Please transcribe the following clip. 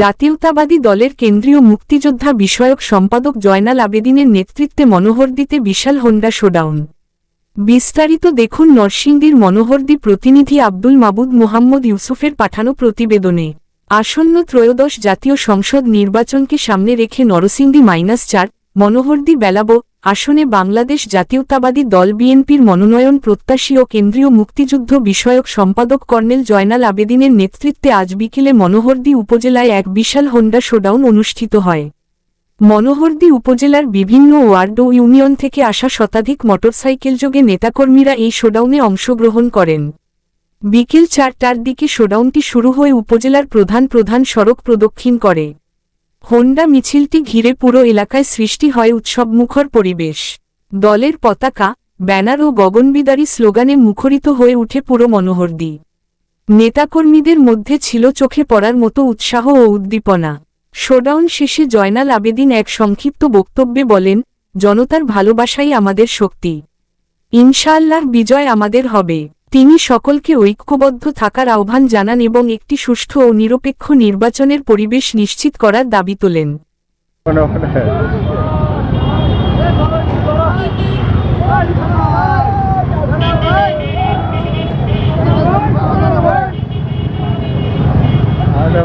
জাতীয়তাবাদী দলের কেন্দ্রীয় মুক্তিযোদ্ধা বিষয়ক সম্পাদক জয়নাল আবেদিনের নেতৃত্বে মনোহরদিতে বিশাল হোন্ডা শোডাউন। বিস্তারিত দেখুন নরসিংদীর মনোহরদি প্রতিনিধি আব্দুল মাবুদ মোহাম্মদ ইউসুফের পাঠানো প্রতিবেদনে। আসন্ন ত্রয়োদশ জাতীয় সংসদ নির্বাচনকে সামনে রেখে নরসিংদী মাইনাস চার, মনোহরদি বেলাবো আসনে বাংলাদেশ জাতীয়তাবাদী দল বিএনপির মনোনয়ন প্রত্যাশী ও কেন্দ্রীয় মুক্তিযুদ্ধ বিষয়ক সম্পাদক কর্নেল জয়নাল আবেদিনের নেতৃত্বে আজ বিকেলে মনোহরদি উপজেলায় এক বিশাল হোন্ডা শোডাউন অনুষ্ঠিত হয়। মনোহরদি উপজেলার বিভিন্ন ওয়ার্ড ও ইউনিয়ন থেকে আসা শতাধিক মোটরসাইকেলযোগে নেতাকর্মীরা এই শোডাউনে অংশগ্রহণ করেন। বিকেল চারটার দিকে শোডাউনটি শুরু হয়ে উপজেলার প্রধান প্রধান সড়ক প্রদক্ষিণ করে। হোন্ডা মিছিলটি ঘিরে পুরো এলাকায় সৃষ্টি হয় উৎসবমুখর পরিবেশ। দলের পতাকা, ব্যানার ও গগনবিদারী স্লোগানে মুখরিত হয়ে উঠে পুরো মনোহরদি নেতাকর্মীদের মধ্যে ছিল চোখে পড়ার মতো উৎসাহ ও উদ্দীপনা। শোডাউন শেষে জয়নাল আবেদিন এক সংক্ষিপ্ত বক্তব্যে বলেন, জনতার ভালোবাসাই আমাদের শক্তি। ইনশাআল্লাহর বিজয় আমাদের হবে। তিনি সকলকে ঐক্যবদ্ধ থাকার আহ্বান জানান এবং একটি সুষ্ঠু ও নিরপেক্ষ নির্বাচনের পরিবেশ নিশ্চিত করার দাবি তোলেন। মনে মনে আরে